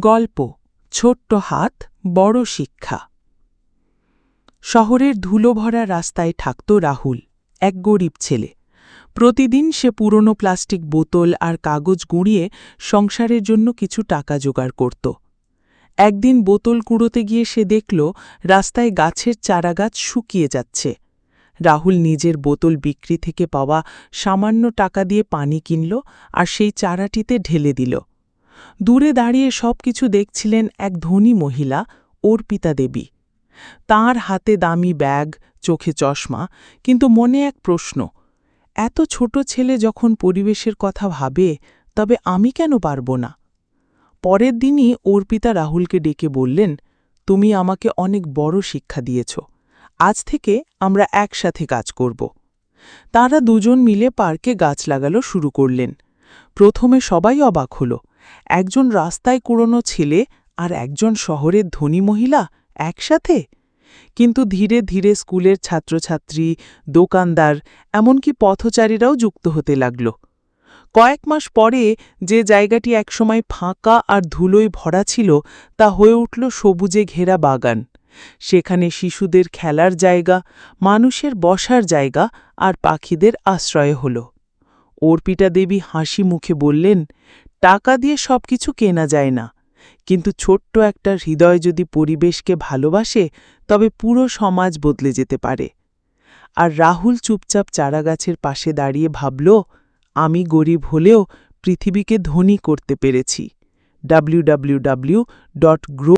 গল্প, ছোট্ট হাত, বড় শিক্ষা। শহরের ধুলোভরা রাস্তায় থাকত রাহুল, এক গরিব ছেলে। প্রতিদিন সে পুরনো প্লাস্টিক বোতল আর কাগজ গুঁড়িয়ে সংসারের জন্য কিছু টাকা জোগাড় করত। একদিন বোতল কুড়োতে গিয়ে সে দেখল, রাস্তায় গাছের চারাগাছ শুকিয়ে যাচ্ছে। রাহুল নিজের বোতল বিক্রি থেকে পাওয়া সামান্য টাকা দিয়ে পানি কিনল আর সেই চারাটিতে ঢেলে দিল। দূরে দাঁড়িয়ে সব কিছু দেখছিলেন এক ধনী মহিলা, অর্পিতা দেবী। তাঁর হাতে দামি ব্যাগ, চোখে চশমা, কিন্তু মনে এক প্রশ্ন, এত ছোট ছেলে যখন পরিবেশের কথা ভাবে, তবে আমি কেন পারব না? পরের দিনই অর্পিতা রাহুলকে ডেকে বললেন, তুমি আমাকে অনেক বড় শিক্ষা দিয়েছ, আজ থেকে আমরা একসাথে কাজ করব। তাঁরা দুজন মিলে পার্কে গাছ লাগালো শুরু করলেন। প্রথমে সবাই অবাক হল একজন রাস্তায় কুড়োনো ছেলে আর একজন শহরের ধনী মহিলা একসাথে? কিন্তু ধীরে ধীরে স্কুলের ছাত্রছাত্রী, দোকানদার, এমনকি পথচারীরাও যুক্ত হতে লাগল। কয়েক মাস পরে যে জায়গাটি একসময় ফাঁকা আর ধুলোয় ভরা ছিল, তা হয়ে উঠল সবুজে ঘেরা বাগান। সেখানে শিশুদের খেলার জায়গা, মানুষের বসার জায়গা আর পাখিদের আশ্রয় হল। অর্পিতা দেবী হাসি মুখে বললেন টাকা দিয়ে সব কিছু কেনা যায় না। কিন্তু ছোট্ট একটা হৃদয় যদি পরিবেশকে ভালোবাসে, তবে পুরো সমাজ বদলে যেতে পারে। আর রাহুল চুপচাপ চারাগাছের পাশে দাঁড়িয়ে ভাবল, আমি গরিব হলেও পৃথিবীকে ধনী করতে পেরেছি। www.grow